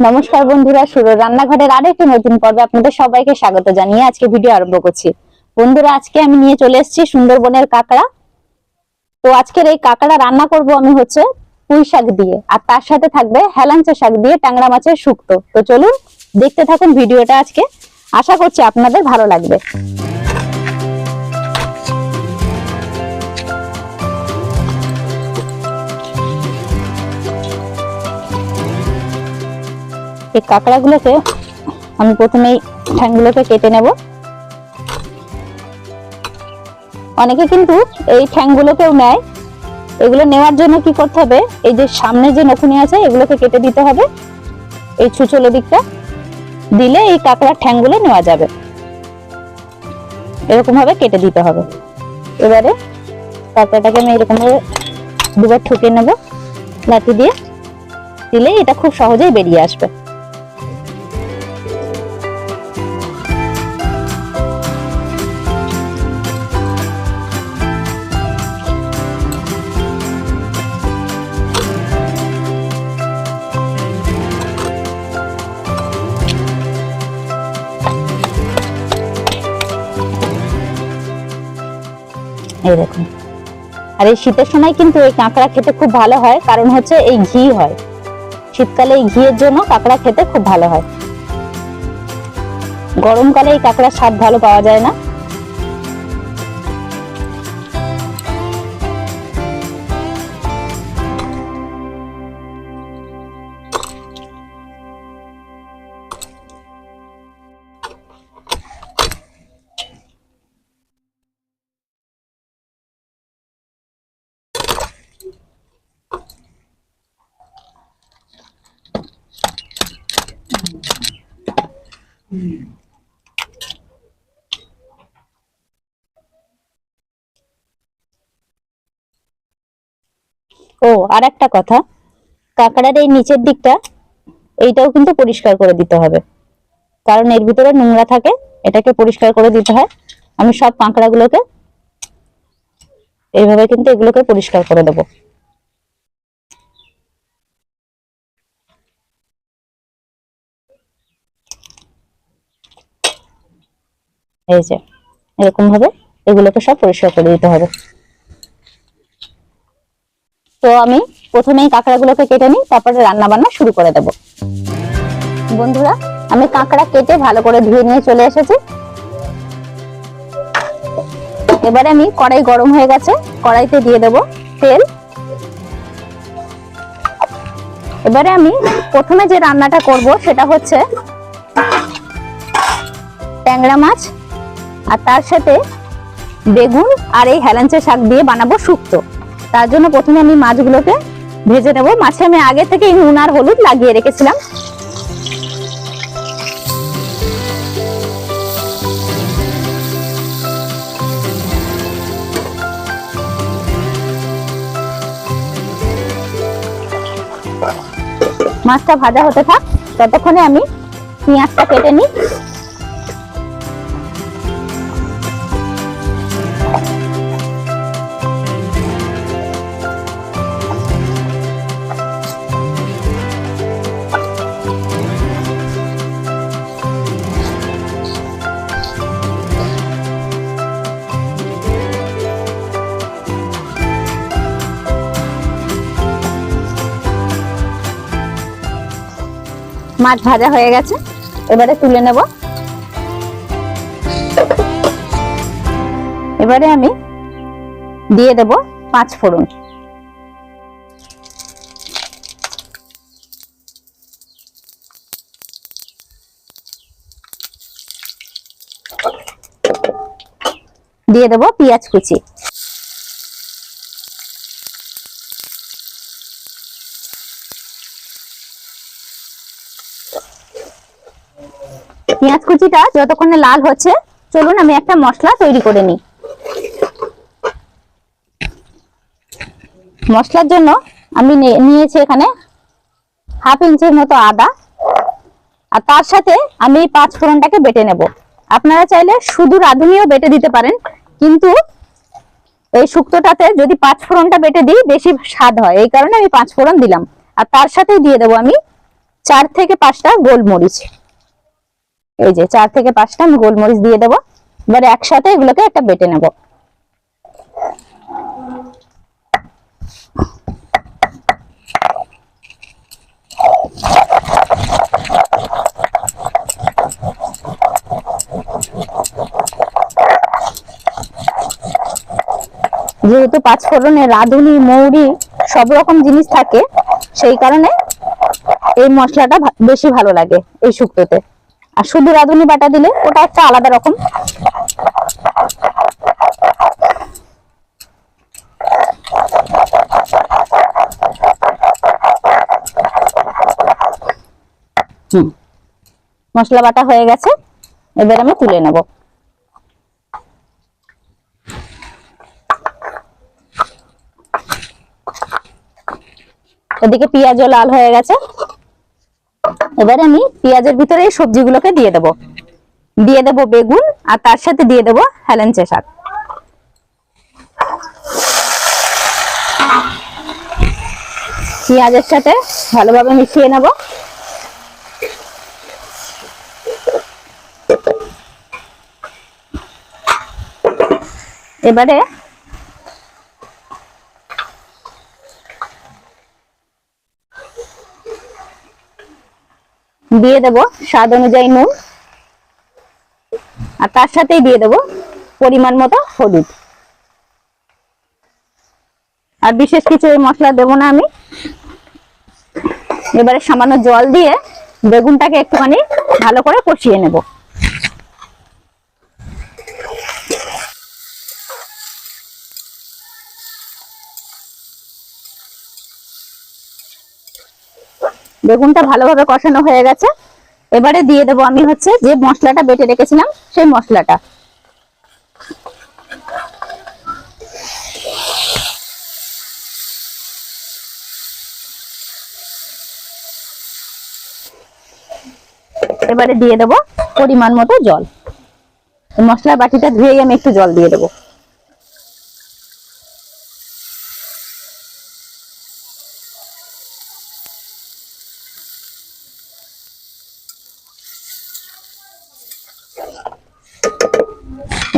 নমস্কার বন্ধুরা সুর রান্নাঘরের আরেকটি নতুন পর্বে আপনাদের সবাইকে স্বাগত জানিয়ে আজকে ভিডিও আরম্ভ করছি। বন্ধুরা, আজকে আমি নিয়ে চলে এসেছি সুন্দরবনের কাঁকড়া। তো আজকের এই কাঁকড়া রান্না করব আমি হচ্ছে পুঁই শাক দিয়ে। আর তার সাথে থাকবে হেলাঞ্চা শাক দিয়ে ট্যাংরা মাছের শুক্তো। তো চলুন দেখতে থাকুন ভিডিওটা আজকে। আশা করছি আপনাদের ভালো লাগবে। এই কাঁকড়াগুলোকে আমি প্রথমেই ঠ্যাংগুলোকে কেটে নেব। অনেকে কিন্তু এই ঠ্যাংগুলোকেও নেয়। এগুলো নেওয়ার জন্য কি করতে হবে? এই যে সামনে যে নখুনি আছে, এগুলোকে কেটে দিতে হবে। এই ছুচলো দিকটা দিলে এই কাঁকড়ার ঠ্যাংগুলো নেওয়া যাবে। এরকম ভাবে কেটে দিতে হবে। এবারে কাঁকড়াটাকে আমি এরকম ভাবে দুবার ঠুকে নেব। লাঠি দিয়ে। দিলে এটা খুব সহজেই বেরিয়ে আসবে। আর এই শীতের সময় কিন্তু এই কাঁকড়া খেতে খুব ভালো হয়, কারণ হচ্ছে এই ঘি হয়। শীতকালে এই ঘিয়ের জন্য কাঁকড়া খেতে খুব ভালো হয়। গরমকালে এই কাঁকড়ার স্বাদ ভালো পাওয়া যায় না। ও, আর একটা কথা। কাঁকড়ার এই নিচের দিকটা, এইটাও কিন্তু পরিষ্কার করে দিতে হবে। কারণ এর ভিতরে নোংরা থাকে, এটাকে পরিষ্কার করে দিতে হয়। আমি সব কাঁকড়াগুলোকে, এইভাবে কিন্তু এগুলোকে পরিষ্কার করে দেবো। এই যে এরকম ভাবে এগুলোকে সব পরিষ্কার করে দিতে হবে। তো আমি প্রথমেই কাঁকড়াগুলোকে কেটে নিই, তারপরে রান্না বান্না শুরু করে দেব। বন্ধুরা, আমি কাঁকড়া কেটে ভালো করে ধুয়ে নিয়ে চলে এসেছি। এবারে আমি কড়াই গরম হয়ে গেছে, কড়াইতে দিয়ে দেব তেল। এবারে আমি প্রথমে যে রান্নাটা করব সেটা হচ্ছে ট্যাংরা মাছ আর তার সাথে বেগুন আর এই হেলাঞ্চা শাক দিয়ে বানাবো শুক্তো। তার জন্য প্রথমে আমি মাছগুলোকে ভেজে নেব। মাছে আমি আগে থেকে নুন আর হলুদ লাগিয়ে রেখেছিলাম। মাছটা ভাজা হতে থাক। ততক্ষণে আমি পেঁয়াজটা কেটে নিই। মাছ ভাজা হয়ে গেছে। এবারে তুলে নেব। এবারে আমি দিয়ে দেব পাঁচ ফোড়ন। দিয়ে দেব পেঁয়াজ কুচি। কুচিটা যতক্ষণে লাল হচ্ছে, চলুন আমি একটা মশলা তৈরি করে নিই। মশলার জন্য আমি নিয়েছি এখানে হাফ ইঞ্চির মতো আদা, আর তার সাথে আমি এই পাঁচ ফোড়নটাকে বেটে নেব। আপনারা চাইলে শুধু রাঁধুনিও বেটে দিতে পারেন, কিন্তু এই শুক্তটাতে যদি পাঁচ ফোড়নটা বেটে দিই, বেশি স্বাদ হয়। এই কারণে আমি পাঁচ ফোড়ন দিলাম। আর তার সাথেই দিয়ে দেবো আমি চার থেকে পাঁচটা গোলমরিচ। এই যে চার থেকে পাঁচটা আমি গোলমরিচ দিয়ে দেবো। এবার একসাথে এগুলোকে একটা বেটে নেব। যেহেতু পাঁচ ফোড়নে রাঁধুনি, মৌরি সব রকম জিনিস থাকে, সেই কারণে এই মশলাটা বেশি ভালো লাগে এই শুক্তোতে। আর শুধু রাঁধুনি বাটা দিলে ওটা একটা আলাদা রকম। মশলা বাটা হয়ে গেছে। এবার আমি তুলে নেব। ওদিকে পেঁয়াজও লাল হয়ে গেছে। এবারে আমি পেঁয়াজের ভিতরে এই সবজিগুলোকে দিয়ে দেব। দিয়ে দেব বেগুন আর তার সাথে দিয়ে দেব হেলেঞ্চে শাক। পেঁয়াজের সাথে ভালোভাবে মিশিয়ে নেব। এবারে দিয়ে দেব স্বাদ অনুযায়ী নুন। আর তার সাথেই দিয়ে দেব পরিমাণ মতো হলুদ। আর বিশেষ কিছু এই মশলা দেবো না আমি। এবারে সামান্য জল দিয়ে বেগুনটাকে একটুখানি ভালো করে কষিয়ে নেব। বেগুনটা ভালোভাবে কষানো হয়ে গেছে। এবারে দিয়ে দেবো আমি হচ্ছে যে মশলাটা বেটে রেখেছিলাম, সেই মশলাটা। এবারে দিয়ে দেবো পরিমাণ মতো জল। এই মশলার বাটিটা ধুয়েই আমি একটু জল দিয়ে দেবো।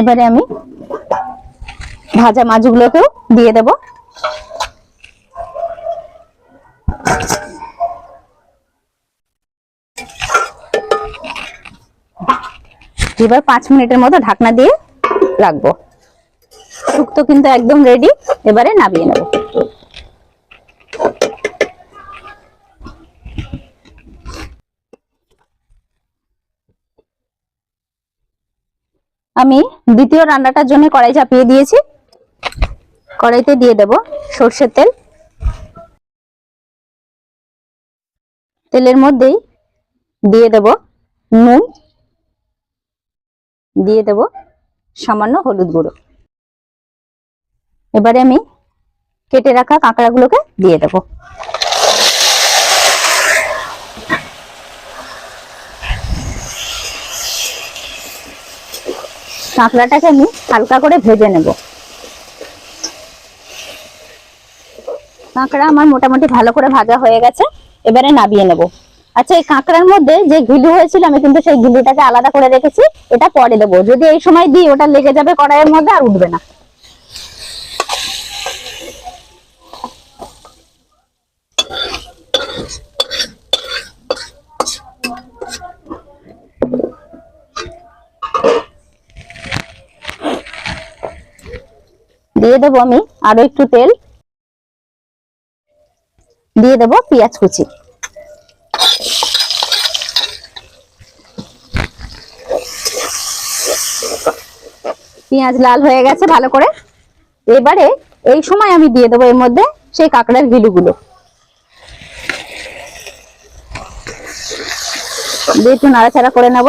এবারে আমি ভাজা মাছগুলোকেও দিয়ে দেব। এবার পাঁচ মিনিটের মতো ঢাকনা দিয়ে রাখব। শুক্তো কিন্তু একদম রেডি এবারে নামিয়ে নেব। আমি দ্বিতীয় রান্নাটার জন্য কড়াই চাপিয়ে দিয়েছি। কড়াইতে দিয়ে দেব সর্ষের তেল। তেলের মধ্যেই দিয়ে দেব নুন। দিয়ে দেব সামান্য হলুদ গুঁড়ো। এবারে আমি কেটে রাখা কাঁকড়াগুলোকে দিয়ে দেব। কাঁকড়াটাকে আমি হালকা করে ভেজে নেব। কাঁকড়া আমার মোটামুটি ভালো করে ভাজা হয়ে গেছে, এবারে নাবিয়ে নেব। আচ্ছা এই কাঁকড়ার মধ্যে যে ঘিলু হয়েছিল, আমি কিন্তু সেই ঘিলুটাকে আলাদা করে রেখেছি, এটা পরে দেবো। যদি এই সময় দিই, ওটা লেগে যাবে কড়াইয়ের মধ্যে আর উঠবে না। দিয়ে দেবো আমি আরও একটু তেল। দিয়ে দেবো পেঁয়াজ কুচি। পেঁয়াজ লাল হয়ে গেছে ভালো করে। এবারে এই সময় আমি দিয়ে দেবো এর মধ্যে সেই কাঁকড়ার গিলুগুলো দিয়ে একটু নাড়াচাড়া করে নেব।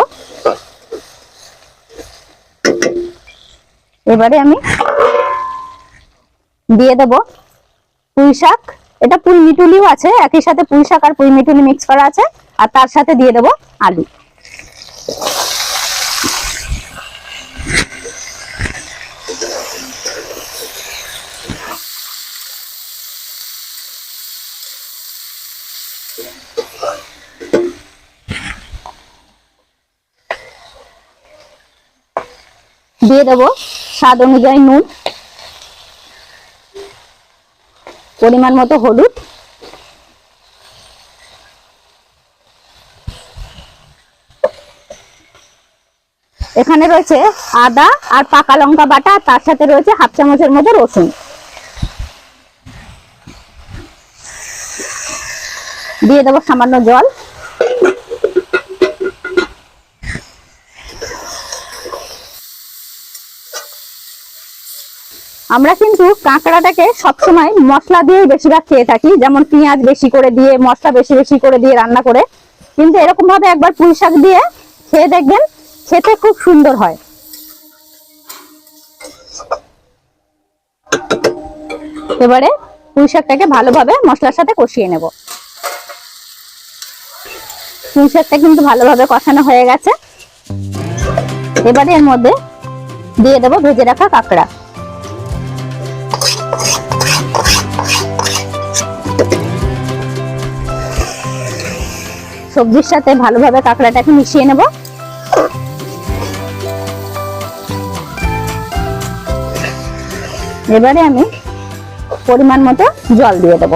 এবারে আমি দিয়ে দেব। পুঁই শাক, এটা পুঁই মিটুলিও আছে, একই সাথে পুঁই শাক আর পুঁই মিটুলি মিক্স করা আছে, আর তার সাথে দিয়ে দেব আলু। দিয়ে দেবো স্বাদ অনুযায়ী নুন। পরিমাণ মতো হলুদ। এখানে রয়েছে আদা আর পাকা লঙ্কা বাটা, তার সাথে রয়েছে হাফ চামচের মতো রসুন। দিয়ে দেবো সামান্য জল। আমরা কিন্তু কাঁকড়াটাকে সবসময় মশলা দিয়ে বেশিরভাগ খেয়ে থাকি। যেমন পেঁয়াজ বেশি করে দিয়ে, মশলা বেশি বেশি করে দিয়ে রান্না করে। কিন্তু এরকম ভাবে একবার পুঁই শাক দিয়ে খেয়ে দেখবেন খেতে খুব সুন্দর হয়। এবারে পুঁই শাকটাকে ভালোভাবে মশলার সাথে কষিয়ে নেব। পুঁই শাকটা কিন্তু ভালোভাবে কষানো হয়ে গেছে। এবারে এর মধ্যে দিয়ে দেবো ভেজে রাখা কাঁকড়া। সবজির সাথে ভালোভাবে কাঁকড়াটাকে মিশিয়ে নেব। এবারে আমি পরিমাণ মতো জল দিয়ে দেব।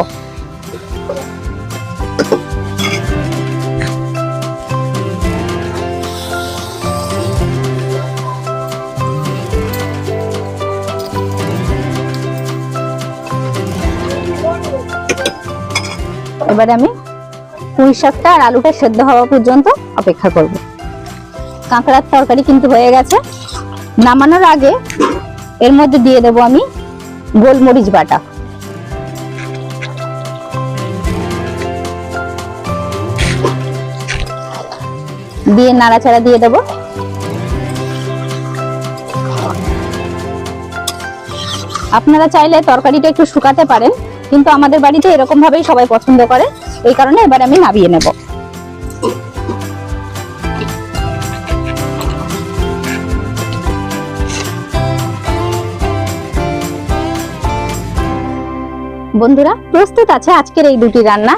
এবারে আমি পুঁই শাকটা আর আলুটা সেদ্ধ হওয়া পর্যন্ত অপেক্ষা করব। কাঁকড়ার তরকারি কিন্তু হয়ে গেছে। নামানোর আগে এর মধ্যে দিয়ে দেব আমি গোলমরিচ বাটা। দিয়ে নাড়াচাড়া দিয়ে দেব। আপনারা চাইলে তরকারিটা একটু শুকাতে পারেন। কিন্তু আমাদের বাড়িতে এরকম ভাবেই সবাই পছন্দ করে। এই কারণে এবার আমি নাবিয়ে নেব। বন্ধুরা, প্রস্তুত আছে আজকের এই দুটি রান্না।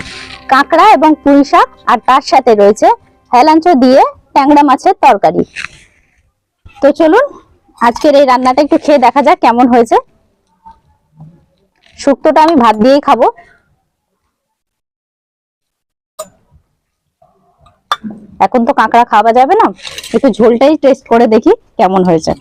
কাঁকড়া এবং পুঁই শাক, আর তার সাথে রয়েছে হেলাঞ্চ দিয়ে ট্যাংরা মাছের তরকারি। তো চলুন, আজকের এই রান্নাটা একটু খেয়ে দেখা যাক কেমন হয়েছে। শুক্তোটা আমি ভাত দিয়েই খাব। এখন তো কাঁকড়া খাওয়া যাবে না, একটু ঝোলটাই টেস্ট করে দেখি কেমন হয়েছে।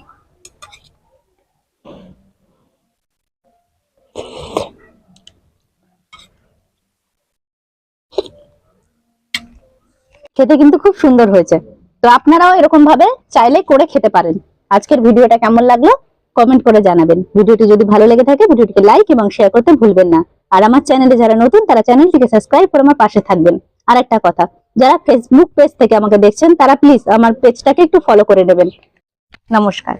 খেতে কিন্তু খুব সুন্দর হয়েছে। তো আপনারাও এরকম ভাবে চাইলে করে খেতে পারেন। আজকের ভিডিওটা কেমন লাগল? কমেন্ট করে জানাবেন। ভিডিওটি যদি ভালো লেগে থাকে, ভিডিওটিকে লাইক এবং শেয়ার করতে ভুলবেন না। আর আমার চ্যানেলে যারা নতুন, তারা চ্যানেলটিকে সাবস্ক্রাইব করে আমার পাশে থাকবেন। আর একটা কথা, যারা ফেসবুক পেজ থেকে আমাকে দেখছেন, তারা প্লিজ আমার পেজটাকে একটু ফলো করে নেবেন। নমস্কার।